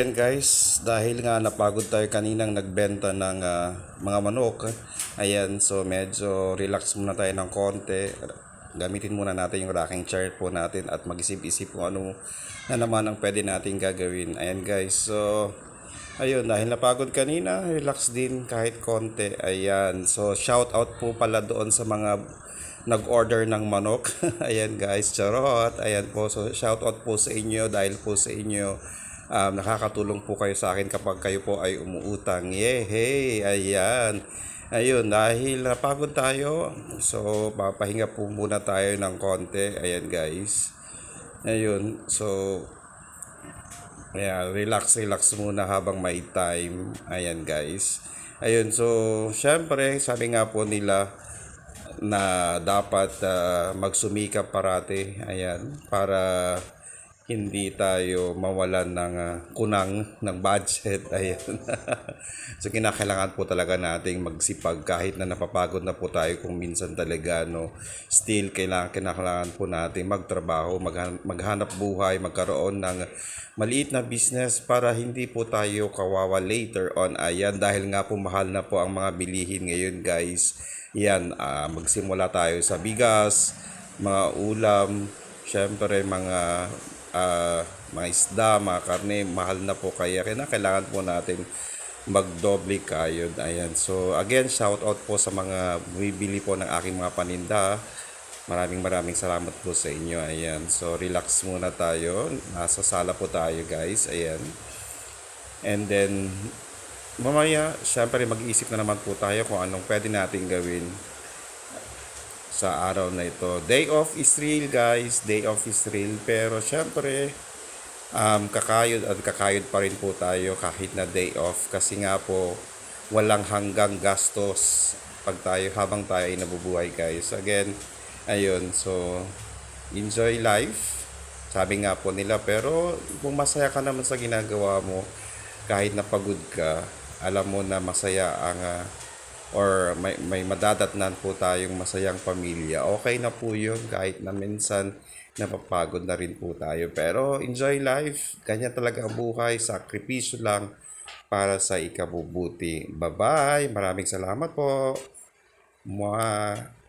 Yan guys, dahil nga napagod tayo kaninang nagbenta ng ah, mga manok. Ayan, so medyo relax muna tayo ng konti. Gamitin muna natin yung rocking chair po natin at mag-isip-isip kung ano na naman ang pwede natin gagawin. Ayan guys, so ayun, dahil napagod kanina, relax din kahit konti. Ayan, so shout out po pala doon sa mga nag-order ng manok. Ayan guys, charot. Ayan po, so shout out po sa inyo dahil po sa inyo um, nakakatulong po kayo sa akin kapag kayo po ay umuutang. Yehey! Ayan. Ayun, dahil napagod tayo, so papahinga po muna tayo ng konti. Ayan guys. Ayun, so Ayan, relax, relax muna habang may time. Ayan guys. Ayun, so syempre, sabi nga po nila na dapat ah, magsumikap parati. Ayan, para hindi tayo mawalan ng ah, kunang ng budget. Ayan. so kinakailangan po talaga nating magsipag kahit na napapagod na po tayo kung minsan talaga no. Still kailangan kinakailangan po nating magtrabaho, maghan- maghanap buhay, magkaroon ng maliit na business para hindi po tayo kawawa later on. Ayan dahil nga po mahal na po ang mga bilihin ngayon guys. Yan, ah, magsimula tayo sa bigas, mga ulam, syempre mga ah, mga isda, mga karne, mahal na po kaya kaya kailangan po natin magdoble kayod. Ayan. So again, shout out po sa mga bumibili po ng aking mga paninda. Maraming maraming salamat po sa inyo. Ayan. So relax muna tayo. Nasa sala po tayo, guys. Ayan. And then mamaya, syempre mag-iisip na naman po tayo kung anong pwede natin gawin sa araw na ito. Day off is real guys, day off is real. Pero syempre, um, kakayod at kakayod pa rin po tayo kahit na day off. Kasi nga po, walang hanggang gastos pag tayo, habang tayo ay nabubuhay guys. Again, ayun, so, enjoy life. Sabi nga po nila, pero kung masaya ka naman sa ginagawa mo, kahit napagod ka, alam mo na masaya ang ah, or may, may madadatnan po tayong masayang pamilya, okay na po yun kahit na minsan napapagod na rin po tayo. Pero enjoy life. Ganyan talaga ang buhay. Sakripisyo lang para sa ikabubuti. Bye-bye. Maraming salamat po. Mwah.